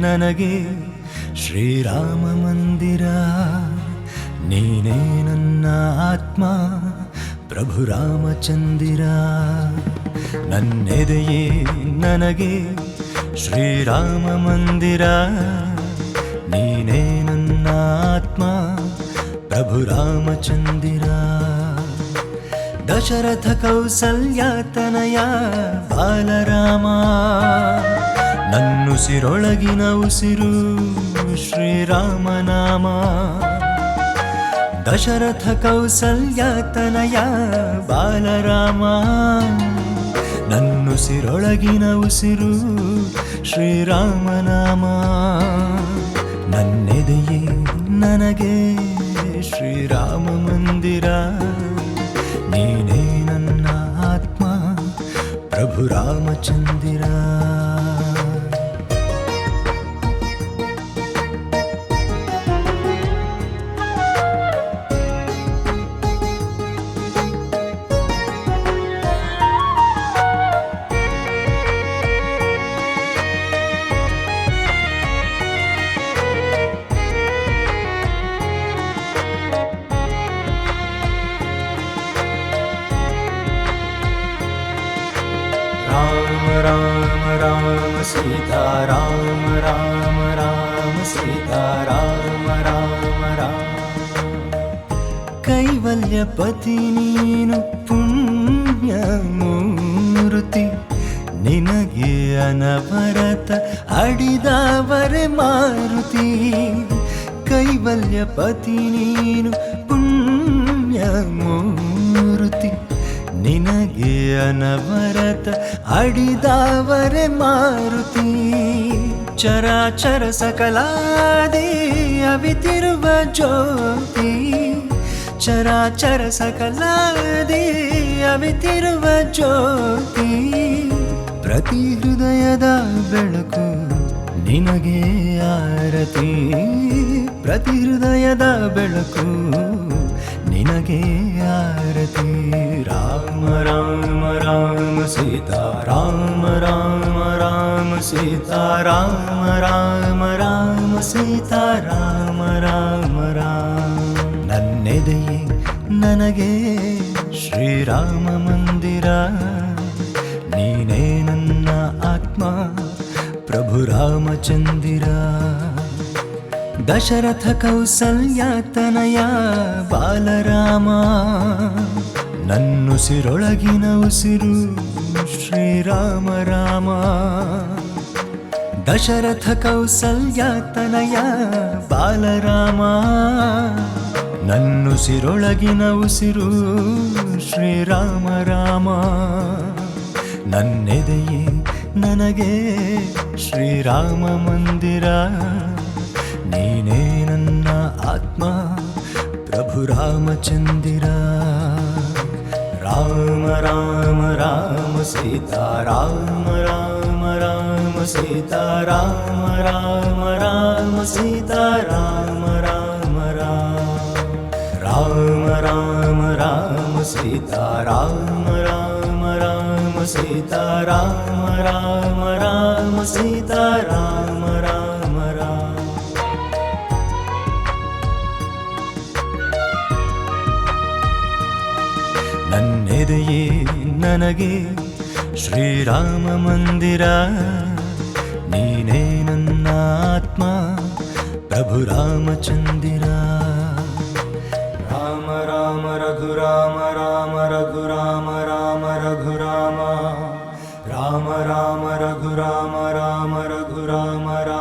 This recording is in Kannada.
ನನಗೆ ಶ್ರೀರಾಮ ಮಂದಿರ. ನೀನೇ ನನ್ನ ಆತ್ಮ, ಪ್ರಭು ರಾಮಚಂದಿರ. ನನ್ನೆದೆಯೇ ನನಗೆ ಶ್ರೀರಾಮ ಮಂದಿರ. ನೀನೇ ನನ್ನ ಆತ್ಮ, ಪ್ರಭು ರಾಮಚಂದಿರ. ದಶರಥ ಕೌಸಲ್ಯಾತನಯ ಬಾಲರಾಮ. ನನ್ನುಸಿರೊಳಗಿನ ಉಸಿರು ಶ್ರೀರಾಮನಾಮ. ದಶರಥ ಕೌಸಲ್ಯಾತನಯ ಬಾಲರಾಮ. ನನ್ನುಸಿರೊಳಗಿನ ಉಸಿರು ಶ್ರೀರಾಮನಾಮ. ನನ್ನೆದೆಯೇ ನನಗೆ ಶ್ರೀರಾಮ ಮಂದಿರ. ನೀನೇ ನನ್ನ ಆತ್ಮ ಪ್ರಭು ರಾಮಚಂದಿರ. ಸೀತಾ, ರಾಮ ರಾಮ ರಾಮ, ಸೀತಾ, ರಾಮ ರಾಮ ರಾಮ. ಕೈವಲ್ಯ ಪತಿ ನೀನು ಪುಣ್ಯ ಮೂರುತಿ, ನಿನಗೆ ಅನವರತ ಅಡಿದವರೆ ಮಾರುತಿ. ಕೈವಲ್ಯ ಪತಿ ನೀನು ಪುಣ್ಯ ಮೂರುತಿ. ನಿನಗೆ ಅನವರತ ಅಡಿದಾವರೆ ಮಾರುತಿ. ಚರಾಚರ ಸಕಲಾದಿ ಅವಿತಿರುವ ಜ್ಯೋತಿ. ಚರಾಚರ ಸಕಲಾದಿ ಅವಿತಿರುವ ಜ್ಯೋತಿ. ಪ್ರತಿ ಹೃದಯದ ಬೆಳಕು ನಿನಗೆ ಆರತಿ. ಪ್ರತಿ ಹೃದಯದ ಬೆಳಕು ನಿನಗೆ ಆರತಿ. ರಾಮ ರಾಮ ರಾಮ ಸೀತಾ, ರಾಮ ರಾಮ ರಾಮ ಸೀತಾ, ರಾಮ ರಾಮ ರಾಮ ಸೀತಾ, ರಾಮ ರಾಮ ರಾಮ. ನನ್ನೆದೆಯೇ ನನಗೆ ಶ್ರೀರಾಮ ಮಂದಿರ. ನೀನೇ ನನ್ನ ಆತ್ಮ, ಪ್ರಭು ರಾಮಚಂದಿರ. ದಶರಥ ಕೌಸಲ್ಯಾತನಯ ಬಾಲರಾಮ. ನನ್ನುಸಿರೊಳಗಿನ ಉಸಿರು ಶ್ರೀರಾಮ ರಾಮ. ದಶರಥ ಕೌಸಲ್ಯಾತನಯ ಬಾಲರಾಮ. ನನ್ನುಸಿರೊಳಗಿನ ಉಸಿರು ಶ್ರೀರಾಮ ರಾಮ. ನನ್ನೆದೆಯೇ ನನಗೆ ಶ್ರೀರಾಮ ಮಂದಿರ. ನೀನೇ ನನ್ನ ಆತ್ಮ, ಪ್ರಭು ರಾಮಚಂದಿರ. ರಾಮ ರಾಮ ರಾಮ ಸೀತಾ, ರಾಮ ರಾಮ ರಾಮ ಸೀತಾ, ರಾಮ ರಾಮ ರಾಮ ಸೀತಾ, ರಾಮ ರಾಮ ರಾಮ ರಾಮ ರಾಮ ರಾಮ ಸೀತಾ, ರಾಮ ರಾಮ ರಾಮ ಸೀತಾ, ರಾಮ ರಾಮ ರಾಮ ಸೀತಾ ರಾಮ ರಾಮ ರಾಮ ನನ್ನೆದೆಯೇ ನನಗೆ ಶ್ರೀರಾಮ ಮಂದಿರ. ನೀನೇ ನನ್ನ ಆತ್ಮ, ಪ್ರಭು ರಾಮಚಂದಿರ. ರಾಮ ರಾಮ ರಘುರಾಮ ರಾಮ ರಘುರಾಮ ರಾಮ ರಘುರಾಮ ರಾಮ. ರಾಮ ರಘುರಾಮ ರಾಮ ರಘುರಾಮ ರಾಮ.